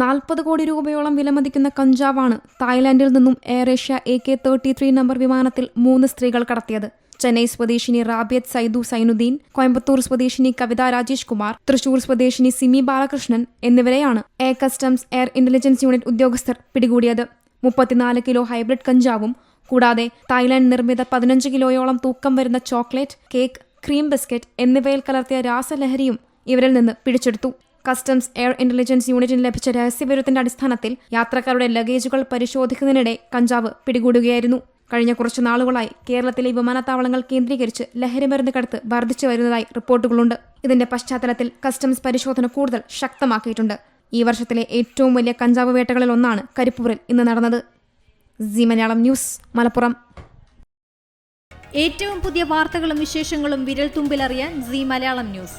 നാൽപ്പത് കോടി രൂപയോളം വിലമതിക്കുന്ന കഞ്ചാവാണ് തായ്ലാന്റിൽ നിന്നും Air Asia A K thirty three number വിമാനത്തിൽ മൂന്ന് സ്ത്രീകൾ കടത്തിയത്. ചെന്നൈ സ്വദേശിനി റാബിയത്ത് സൈദു സൈനുദ്ദീൻ കോയമ്പത്തൂർ സ്വദേശിനി കവിത രാജേഷ് കുമാർ തൃശൂർ സ്വദേശിനി സിമി ബാലകൃഷ്ണൻ എന്നിവരെയാണ് air customs air intelligence unit ഉദ്യോഗസ്ഥർ പിടികൂടിയത്. മുപ്പത്തിനാല് കിലോ ഹൈബ്രിഡ് കഞ്ചാവും കൂടാതെ തായ്ലാന്റ് നിർമ്മിത പതിനഞ്ച് കിലോയോളം തൂക്കം വരുന്ന ചോക്ലേറ്റ് കേക്ക് ക്രീം ബിസ്ക്കറ്റ് എന്നിവയിൽ കലർത്തിയ രാസലഹരിയും ഇവരിൽ നിന്ന് പിടിച്ചെടുത്തു. കസ്റ്റംസ് എയർ ഇന്റലിജൻസ് യൂണിറ്റിന് ലഭിച്ച രഹസ്യവിവരത്തിന്റെ അടിസ്ഥാനത്തിൽ യാത്രക്കാരുടെ ലഗേജുകൾ പരിശോധിക്കുന്നതിനിടെ കഞ്ചാവ് പിടികൂടുകയായിരുന്നു. കഴിഞ്ഞ കുറച്ചു നാളുകളായി കേരളത്തിലെ വിമാനത്താവളങ്ങൾ കേന്ദ്രീകരിച്ച് ലഹരിമരുന്ന് കടത്ത് വർദ്ധിച്ചു വരുന്നതായി റിപ്പോർട്ടുകളുണ്ട്. ഇതിന്റെ പശ്ചാത്തലത്തിൽ കസ്റ്റംസ് പരിശോധന കൂടുതൽ ശക്തമാക്കിയിട്ടുണ്ട്. ഈ വർഷത്തിലെ ഏറ്റവും വലിയ കഞ്ചാവ് വേട്ടകളിൽ ഒന്നാണ് കരിപ്പൂരിൽ ഇന്ന് നടന്നത്. C Malayalam news Malappuram. ഏറ്റവും പുതിയ വാർത്തകളും വിശേഷങ്ങളും വിരൽ തുമ്പിലറിയാൻ സി മലയാളം ന്യൂസ്.